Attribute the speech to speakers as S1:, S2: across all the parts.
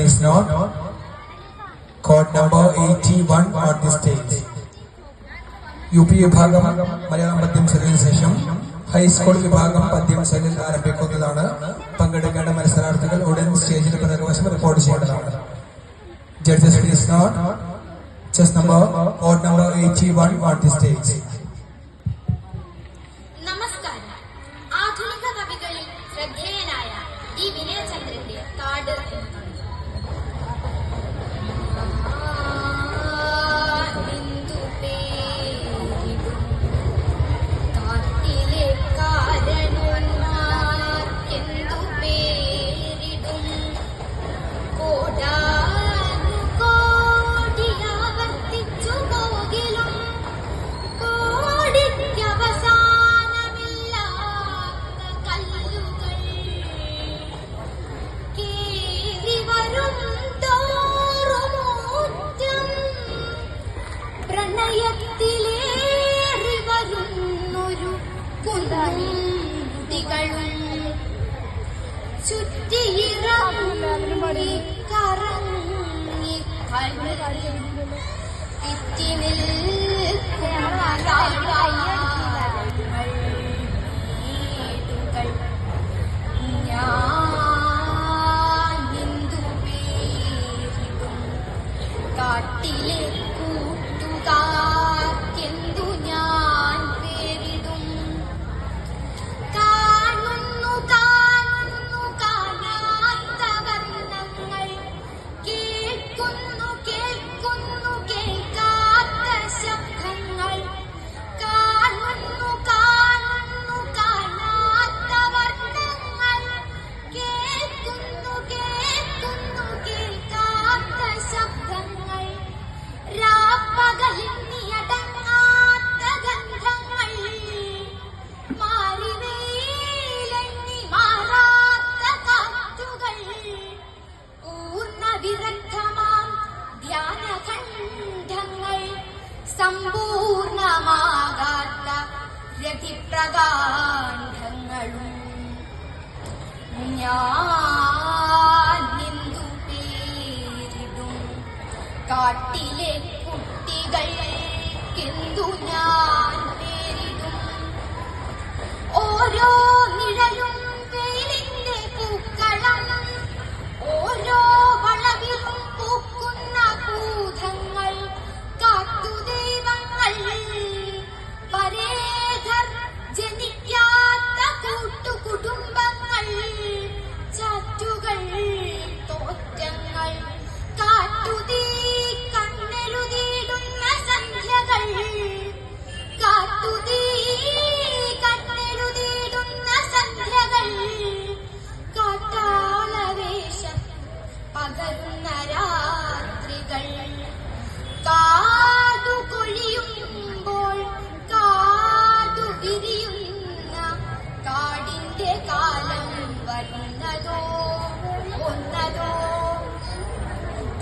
S1: Please note, code number 81 on the stage. P വിഭാഗം മലയാളം പദ്യം ചൊല്ലിന് ശേഷം ഹൈസ്കൂൾ വിഭാഗം പദ്യം ചൊല്ലിൽ ആരംഭിക്കുന്നതാണ്. പങ്കെടുക്കേണ്ട മത്സരാർത്ഥികൾ ഉടൻ സ്റ്റേജിന് പിറകുവശം റിപ്പോർട്ട് ചെയ്യേണ്ടതാണ്. Judges please note chest number code number eighty one on the stage
S2: ചുറ്റിയിറങ്ങി കറങ്ങി പേരിടും കാട്ടിലെ കൂട്ടുകാർക്കെന്തു സമ്പൂർണമാകാത്ത രതിപ്രകാണ്ഡങ്ങളും ഞാൻ എന്തു പേരിടും. കാട്ടിലെ No. ഒന്നതോ ഒന്നതോ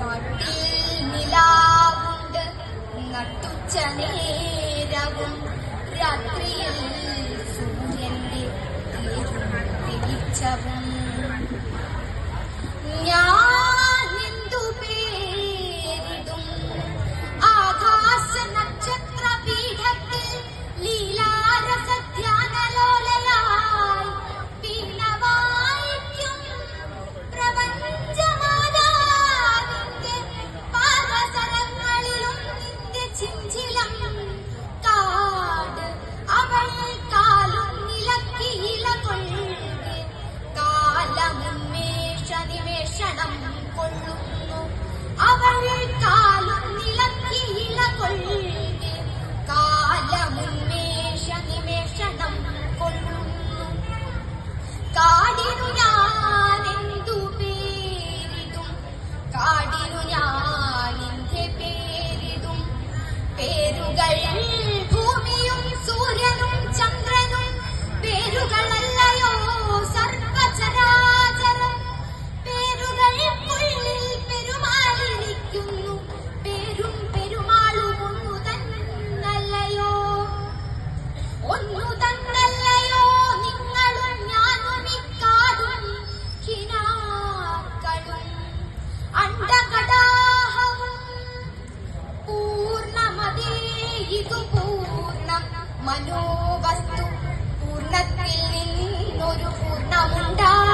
S2: കട്ടിൽ നിലാവുണ്ട് നട്ടുച്ച നേരവും രാത്രിയിൽ സൂര്യന്റെ തെളിച്ചവും ഞാൻ മനോവസ്തു പൂർണത്തിൽ നിന്നൊരു പൂർണമുണ്ടായി